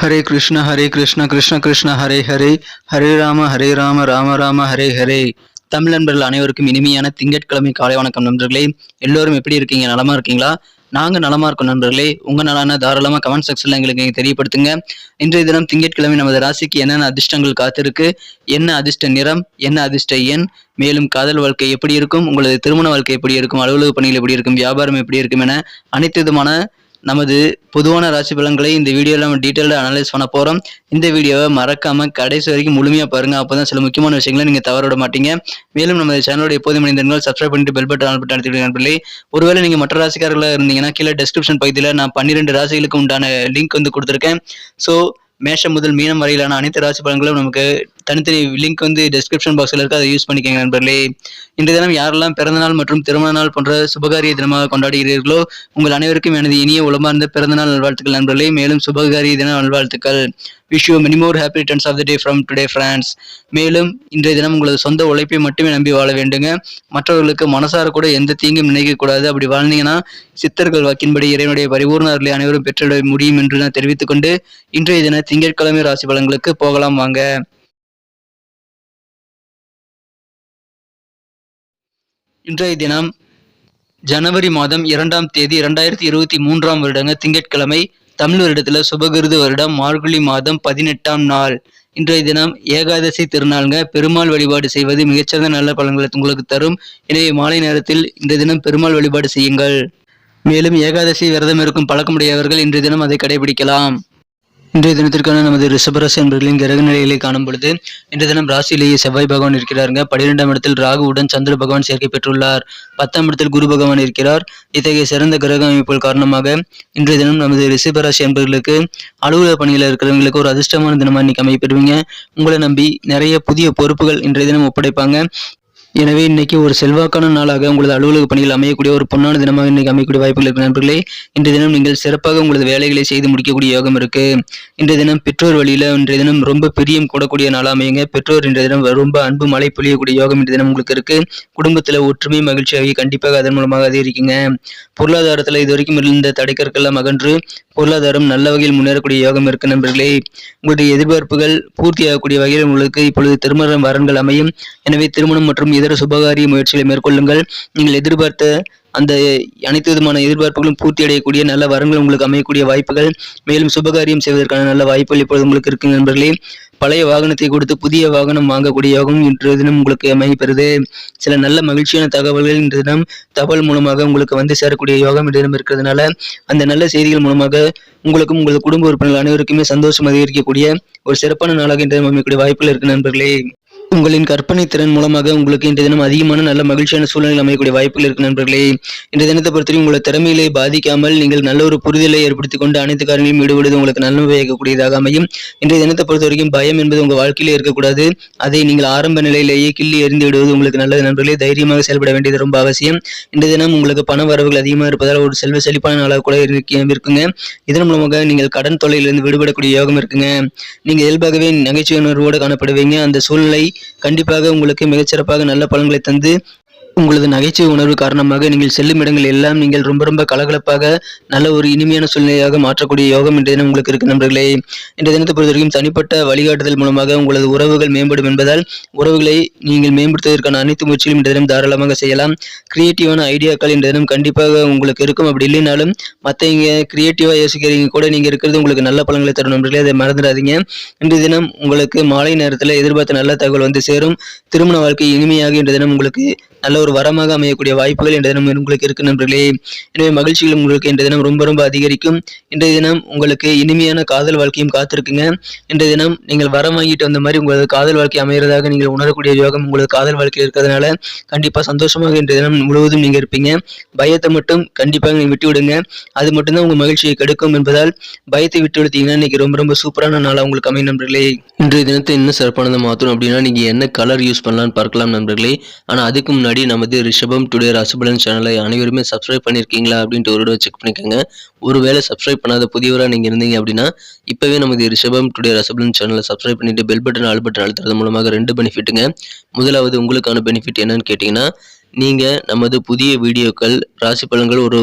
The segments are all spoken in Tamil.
ஹரே கிருஷ்ண ஹரே கிருஷ்ண கிருஷ்ண கிருஷ்ண ஹரே ஹரே. ஹரே ராம ஹரே ராம ராம ராம ஹரே ஹரே. தமிழ் நண்பர்கள் அனைவருக்கும் இனிமையான திங்கட்கிழமை காலை வணக்கம் நண்பர்களே. எல்லோரும் எப்படி இருக்கீங்க? நலமா இருக்கீங்களா? நாங்க நலமா இருக்கோம் நண்பர்களே. உங்க நலான தாராளமா கமெண்ட் செக்ஷன்ல எங்களுக்கு நீங்க தெரியப்படுத்துங்க. இன்றைய தினம் திங்கட்கிழமை நமது ராசிக்கு என்னென்ன அதிர்ஷ்டங்கள் காத்திருக்கு? என்ன அதிர்ஷ்ட நிறம்? என்ன அதிர்ஷ்ட எண்? மேலும் காதல் வாழ்க்கை எப்படி இருக்கும்? உங்களது திருமண வாழ்க்கை எப்படி இருக்கும்? அலுவலக பணிகள் எப்படி இருக்கும்? வியாபாரம் எப்படி இருக்கும் என அனைத்து விதமான நமது பொதுவான ராசி பலன்களை இந்த வீடியோவில் நம்ம டீட்டெயிலாக அனலைஸ் பண்ண போகிறோம் இந்த வீடியோவை மறக்காமல் கடைசி வரைக்கும் முழுமையாக பாருங்கள் அப்போ தான் சில முக்கியமான விஷயங்களை நீங்கள் தவற விட மாட்டீங்க. மேலும் நமது சேனலோட எப்போதும் மனிதர்கள் சப்ஸ்கிரைப் பண்ணிட்டு பெல் பட்டன் ஆன் பட்டன் அழுத்திடுங்க நண்பர்களே. ஒருவேளை நீங்கள் மற்ற ராசிக்காரர்களாக இருந்தீங்கன்னா கீழே டெஸ்கிரிப்ஷன் பகுதியில் நான் பன்னிரெண்டு ராசிகளுக்கு உண்டான லிங்க் வந்து கொடுத்துருக்கேன். ஸோ மேஷம் முதல் மீனம் வரையிலான அனைத்து ராசி பலன்களும் நமக்கு தனித்தனி லிங்க் வந்து டிஸ்கிரிப்ஷன் பாக்ஸில் இருக்குது அதை யூஸ் பண்ணிக்கோங்க நண்பர்களே. இன்றைய தினம் யாரெல்லாம் பிறந்தநாள் மற்றும் திருமண நாள் போன்ற சுபகாரிய தினமாக கொண்டாடுகிறீர்களோ உங்கள் அனைவருக்கும் எனது இனிய உளமார்ந்த பிறந்தநாள் நல்வாழ்த்துக்கள் நண்பர்களே. மேலும் சுபகாரிய தின நல்வாழ்த்துக்கள். Wish you many more happy returns of the day from today France மேலும் இன்றைய தினம் உங்களது சொந்த உழைப்பை மட்டுமே நம்பி வாழ வேண்டுங்க. மற்றவர்களுக்கு மனசார கூட எந்த தீங்கும் நினைக்கக்கூடாது அப்படி வாழ்ந்தீங்கன்னா சித்தர்கள் வாக்கின்படி இறைவனுடைய பரிபூர்ணர்களை அனைவரும் பெற்றிட முடியும் என்று நான் தெரிவித்துக் கொண்டு இன்றைய தின திங்கட்கிழமை ராசி பலன்களுக்கு போகலாம் வாங்க. இன்றைய தினம் ஜனவரி மாதம் இரண்டாம் தேதி இரண்டாயிரத்தி இருபத்தி மூன்றாம் வருடங்க திங்கட்கிழமை தமிழ் வருடத்தில் சுபகிருது வருடம் மார்கழி மாதம் பதினெட்டாம் நாள். இன்றைய தினம் ஏகாதசி திருநாளுங்க பெருமாள் வழிபாடு செய்வது மிகச்சிறந்த நல்ல பலன்களை உங்களுக்கு தரும். எனவே மாலை நேரத்தில் இன்றைய தினம் பெருமாள் வழிபாடு செய்யுங்கள். மேலும் ஏகாதசி விரதம் இருக்கும் பழக்கமுடையவர்கள் இன்றைய தினம் அதை கடைபிடிக்கலாம். இன்றைய தினத்திற்கான நமது ரிஷபராசி என்பர்களின் கிரக நிலைகளை காணும் பொழுது இன்றைய தினம் ராசியிலேயே செவ்வாய் பகவான் இருக்கிறாருங்க. பன்னிரெண்டாம் இடத்தில் ராகுவுடன் சந்திர பகவான் சேர்க்கை பெற்றுள்ளார். பத்தாம் இடத்தில் குரு பகவான் இருக்கிறார். இத்தகைய சிறந்த கிரக அமைப்புகள் காரணமாக இன்றைய தினம் நமது ரிஷபராசி என்பர்களுக்கு அலுவலக பணியில் இருக்கிறவங்களுக்கு ஒரு அதிர்ஷ்டமான தினமா இன்னைக்கு அமைப்பெறுவீங்க உங்களை நம்பி நிறைய புதிய பொறுப்புகள் இன்றைய தினம் ஒப்படைப்பாங்க. எனவே இன்னைக்கு ஒரு செல்வாக்கான நாளாக உங்களது அலுவலக பணிகள் அமையக்கூடிய ஒரு பொன்னான தினமாக இன்னைக்கு அமையக்கூடிய வாய்ப்புகள் இருக்கு நண்பர்களே. இன்றைய தினம் நீங்கள் சிறப்பாக உங்களது வேலைகளை செய்து முடிக்கக்கூடிய யோகம் இருக்கு. இன்றைய தினம் பெற்றோர் வழியில இன்றைய தினம் ரொம்ப பிரியம் கூடக்கூடிய நாளாக அமையுங்க. பெற்றோர் இன்றைய தினம் ரொம்ப அன்பு மழை பொழியக்கூடிய யோகம் இன்றைய தினம் உங்களுக்கு இருக்கு. குடும்பத்துல ஒற்றுமை மகிழ்ச்சியாகி கண்டிப்பாக அதன் மூலமாக அதிகரிக்குங்க பொருளாதாரத்துல இது வரைக்கும் இருந்த தடைக்கற்கெல்லாம் அகன்று பொருளாதாரம் நல்ல வகையில் முன்னேறக்கூடிய யோகம் இருக்கு நண்பர்களே. உங்களுடைய எதிர்பார்ப்புகள் பூர்த்தியாகக்கூடிய வகையில் உங்களுக்கு இப்பொழுது திருமண வரன்கள் அமையும். எனவே திருமணம் மற்றும் இதர சுபகாரிய முயற்சிகளை மேற்கொள்ளுங்கள். நீங்கள் எதிர்பார்த்த அந்த அனைத்து விதமான எதிர்பார்ப்புகளும் பூர்த்தி அடையக்கூடிய நல்ல வரங்கள் உங்களுக்கு அமையக்கூடிய வாய்ப்புகள். மேலும் சுபகாரியம் செய்வதற்கான நல்ல வாய்ப்புகள் இப்பொழுது உங்களுக்கு இருக்கு நண்பர்களே. பழைய வாகனத்தை கொடுத்து புதிய வாகனம் வாங்கக்கூடிய யோகம் இன்றைய தினம் உங்களுக்கு அமைப்பெறுது சில நல்ல மகிழ்ச்சியான தகவல்கள் இன்றைய தினம் தகவல் மூலமாக உங்களுக்கு வந்து சேரக்கூடிய யோகம் இன்றைய தினம் இருக்கிறதுனால அந்த நல்ல செய்திகள் மூலமாக உங்களுக்கும் உங்களது குடும்ப உறுப்பினர்கள் அனைவருக்குமே சந்தோஷம் அதிகரிக்கக்கூடிய ஒரு சிறப்பான நாளாக இன்றைய தினம் அமையக்கூடிய வாய்ப்புகள் இருக்கு நண்பர்களே. உங்களின் கற்பனை திறன் மூலமாக உங்களுக்கு இன்றைய தினம் அதிகமான நல்ல மகிழ்ச்சியான சூழ்நிலை அமையக்கூடிய வாய்ப்புகள் இருக்கு நண்பர்களே. இன்றைய தினத்தை பொறுத்தவரை உங்களை திறமையிலே பாதிக்காமல் நீங்கள் நல்ல ஒரு புரிதலை ஏற்படுத்திக் கொண்டு அனைத்து காரணங்களையும் ஈடுபடுவது உங்களுக்கு நன்மை பயக்கக்கூடியதாக அமையும். இன்றைய தினத்தை பொறுத்த வரைக்கும் பயம் என்பது உங்கள் வாழ்க்கையிலே இருக்கக்கூடாது. அதை நீங்கள் ஆரம்ப நிலையிலேயே கிள்ளி எறிந்து விடுவது உங்களுக்கு நல்லது நண்பர்களே. தைரியமாக செயல்பட வேண்டியது ரொம்ப அவசியம். இன்றைய தினம் உங்களுக்கு பண வரவுகள் அதிகமாக இருப்பதால் ஒரு செல்வ செழிப்பான நாளாக கூட இருக்க- இருக்குங்க. இதன் மூலமாக நீங்கள் கடன் தொல்லையிலிருந்து விடுபடக்கூடிய யோகம் இருக்குங்க. நீங்கள் இயல்பாகவே நகைச்சுவை உணர்வோடு காணப்படுவீங்க. அந்த சூழ்நிலை கண்டிப்பாக உங்களுக்கு மிகச்சிறப்பாக நல்ல பலன்களை தந்து உங்களது நகைச்சுவை உணர்வு காரணமாக நீங்கள் செல்லும் இடங்கள் எல்லாம் நீங்கள் ரொம்ப ரொம்ப கலகலப்பாக நல்ல ஒரு இனிமையான சூழ்நிலையாக மாற்றக்கூடிய யோகம் இன்றைய தினம் உங்களுக்கு இருக்கு நண்பர்களே. இன்றைய தினத்தை பொறுத்தவரைக்கும் தனிப்பட்ட வழிகாட்டுதல் மூலமாக உங்களது உறவுகள் மேம்படும் என்பதால் உறவுகளை நீங்கள் மேம்படுத்துவதற்கான அனைத்து முயற்சிகளும் இன்றைய தினம் தாராளமாக செய்யலாம். கிரியேட்டிவான ஐடியாக்கள் இன்றைய தினம் கண்டிப்பாக உங்களுக்கு இருக்கும். அப்படி இல்லைனாலும் மற்றவங்க கிரியேட்டிவாக யோசிக்கிறீங்க கூட நீங்கள் இருக்கிறது உங்களுக்கு நல்ல பலன்களை தரும் நண்பர்களே. அதை மறந்துடாதீங்க. இன்றைய தினம் உங்களுக்கு மாலை நேரத்தில் எதிர்பார்த்த நல்ல தகவல் வந்து சேரும். திருமண வாழ்க்கை இனிமையாக இன்றைய தினம் உங்களுக்கு நல்ல ஒரு வரமாக அமையக்கூடிய வாய்ப்புகள் இன்றைய தினம் உங்களுக்கு இருக்கு நண்பர்களே. எனவே மகிழ்ச்சிகள் உங்களுக்கு இன்றைய தினம் ரொம்ப ரொம்ப அதிகரிக்கும். இன்றைய தினம் உங்களுக்கு இனிமையான காதல் வாழ்க்கையும் காத்திருக்குங்க. இன்றைய தினம் நீங்கள் வரம் வாங்கிட்டு வந்த மாதிரி உங்களது காதல் வாழ்க்கை அமைகிறதாக நீங்கள் உணரக்கூடிய யோகம் உங்களது காதல் வாழ்க்கையில் இருக்கிறதுனால கண்டிப்பாக சந்தோஷமாக இன்றைய தினம் முழுவதும் நீங்கள் இருப்பீங்க. பயத்தை மட்டும் கண்டிப்பாக நீங்கள் விட்டு விடுங்க அது மட்டும்தான் உங்கள் மகிழ்ச்சியை கெடுக்கும் என்பதால் பயத்தை விட்டு விடுத்தீங்கன்னா இன்னைக்கு ரொம்ப ரொம்ப சூப்பரான நாளாக உங்களுக்கு அமையும் நண்பர்களே. இன்றைய தினத்தை இன்னும் சிறப்பானதை மாற்றணும் அப்படின்னா நீங்கள் என்ன கலர் யூஸ் பண்ணலாம்னு பார்க்கலாம் நண்பர்களே. ஆனால் அதுக்கு முன்னாடி நமது ரிஷபம் டுடே ராசிபலன் சேனலை அனைவருமே சப்ஸ்கிரைப் பண்ணியிருக்கீங்களா அப்படின்ட்டு ஒரு தடவை செக் பண்ணிக்கோங்க. ஒருவேளை சப்ஸ்கிரைப் பண்ணாத புதியவராக நீங்கள் இருந்தீங்க அப்படின்னா இப்போவே நமது ரிஷபம் டுடே ரசபலன் சேனலை சப்ஸ்கிரைப் பண்ணிட்டு பெல் பட்டன் ஆல் பட்டன் அழுத்துறது மூலமாக ரெண்டு பெனிஃபிட்டுங்க முதலாவது உங்களுக்கான பெனிஃபிட் என்னன்னு கேட்டிங்கன்னா நீங்கள் நமது புதிய வீடியோக்கள் ராசி பலன்கள் ஒரு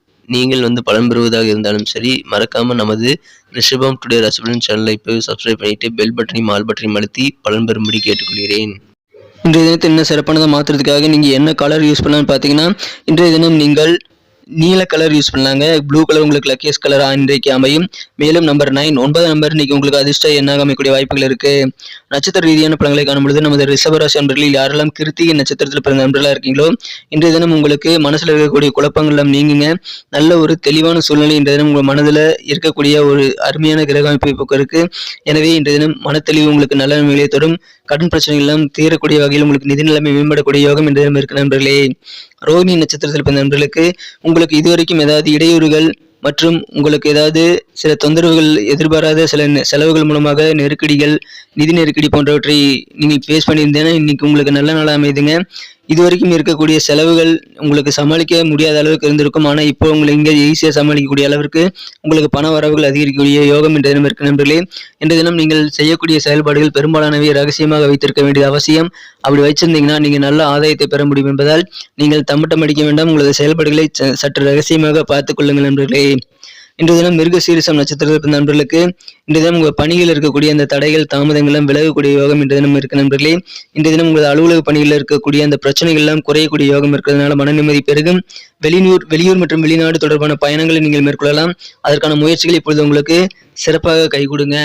நீங்கள் வந்து பலன் பெறுவதாக இருந்தாலும் சரி மறக்காமல் நமது ரிஷபம் டுடே ரசபலன் சேனலை இப்போ சப்ஸ்கிரைப் பண்ணிட்டு பெல் பட்டனையும் ஆல் பட்டனையும் அழுத்தி பலன் பெறும்படி கேட்டுக்கொள்கிறேன். இன்றைய தினத்தை இன்னும் சிறப்பானதை மாற்றுறதுக்காக நீங்கள் என்ன கலர் யூஸ் பண்ணலான்னு பார்த்தீங்கன்னா இன்றைய தினம் நீங்கள் நீல கலர் யூஸ் பண்ணலாங்க. ப்ளூ கலர் உங்களுக்கு லக்கியஸ் கலர் இன்றைக்கு அமையும். மேலும் நம்பர் நைன் ஒன்பது நம்பர் இன்னைக்கு உங்களுக்கு அதிர்ஷ்ட எண்ணாக அமையக்கூடிய வாய்ப்புகள் இருக்கு. நட்சத்திர ரீதியான பலன்களை காணும் பொழுது நமது ரிஷபராசி நண்பர்களில் யாரெல்லாம் கிருத்திகை நட்சத்திரத்தில் பிறந்த நண்பர்களாக இருக்கீங்களோ இன்றைய தினம் உங்களுக்கு மனசில் இருக்கக்கூடிய குழப்பங்கள் எல்லாம் நீங்குங்க. நல்ல ஒரு தெளிவான சூழ்நிலை இன்றைய தினம் உங்கள் மனதில் இருக்கக்கூடிய ஒரு அருமையான கிரக அமைப்பு இருக்கு. எனவே இன்றைய தினம் மனத்தெளிவு உங்களுக்கு நல்ல நிலையை தரும். கடன் பிரச்சனைகளும் தீரக்கூடிய வகையில் உங்களுக்கு நிதி நிலைமை மேம்படக்கூடிய யோகம் இன்றைய தினம் இருக்கு நண்பர்களே. ரோஹிணி நட்சத்திரத்தில் பிறந்த நண்பர்களுக்கு உங்களுக்கு இதுவரைக்கும் ஏதாவது இடையூறுகள் மற்றும் உங்களுக்கு ஏதாவது சில தொந்தரவுகள் எதிர்பாராத சில நெ- செலவுகள் மூலமாக நெருக்கடிகள் நிதி நெருக்கடி போன்றவற்றை நீங்கள் ஃபேஸ் பண்ணியிருந்தேன்னா இன்னைக்கு உங்களுக்கு நல்ல நாளாக அமைதுங்க இதுவரைக்கும் இருக்கக்கூடிய செலவுகள் உங்களுக்கு சமாளிக்க முடியாத அளவுக்கு இருந்திருக்கும். ஆனால் இப்போ உங்களை இங்கே ஈஸியாக சமாளிக்கக்கூடிய அளவிற்கு உங்களுக்கு பண வரவுகள் அதிகரிக்கக்கூடிய யோகம் என்ற தினம் இருக்கு நண்பர்களே. இன்றைய தினம் நீங்கள் செய்யக்கூடிய செயல்பாடுகள் பெரும்பாலானவை ரகசியமாக வைத்திருக்க வேண்டியது அவசியம். அப்படி வச்சிருந்தீங்கன்னா நீங்கள் நல்ல ஆதாயத்தை பெற முடியும் என்பதால் நீங்கள் தம்பட்டம் அடிக்க வேண்டாம். உங்களது செயல்பாடுகளை ச- சற்று ரகசியமாக பார்த்துக் கொள்ளுங்கள் நண்பர்களே. இன்று தினம் மிருக சீரிசம் நட்சத்திரத்தில் பிறந்த நண்பர்களுக்கு இன்று தினம் உங்கள் பணியில் இருக்கக்கூடிய அந்த தடைகள் தாமதங்களும் விலகக்கூடிய யோகம் இன்று தினம் இருக்க நண்பர்களே. இன்று தினம் உங்களது அலுவலக பணியில் இருக்கக்கூடிய அந்த பிரச்சனைகள் எல்லாம் குறையக்கூடிய யோகம் இருக்கிறதுனால மன நிம்மதி பெருகும். வெளியூர் வெளியூர் மற்றும் வெளிநாடு தொடர்பான பயணங்களை நீங்கள் மேற்கொள்ளலாம். அதற்கான முயற்சிகள் இப்பொழுது உங்களுக்கு சிறப்பாக கைகூடுங்க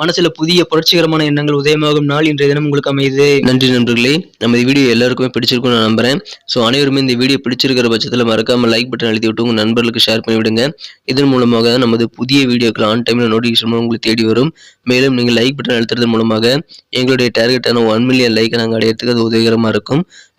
மனசுல புதிய புரட்சிகரமான எண்ணங்கள் உதயமாகும் நாள் இன்றைய தினம் உங்களுக்கு அமையுது. நன்றி நண்பர்களே. நம்ம இந்த வீடியோ எல்லாருக்குமே பிடிச்சிருக்கும் நான் நம்புறேன். ஸோ அனைவருமே இந்த வீடியோ பிடிச்சிருக்கிற பட்சத்தில் மறக்காம லைக் பட்டன் அழுத்தி விட்டு உங்கள் நண்பர்களுக்கு ஷேர் பண்ணிவிடுங்க இதன் மூலமாக நமது புதிய வீடியோக்கள் ஆன் டைமில் நோட்டிஃபிகேஷன் உங்களுக்கு தேடி வரும். மேலும் நீங்கள் லைக் பட்டன் அழுத்துறது மூலமாக எங்களுடைய டார்கெட்டான ஒன் மில்லியன் லைக்கை நாங்கள் அடையிறதுக்கு அது உதவிகரமாக இருக்கும்.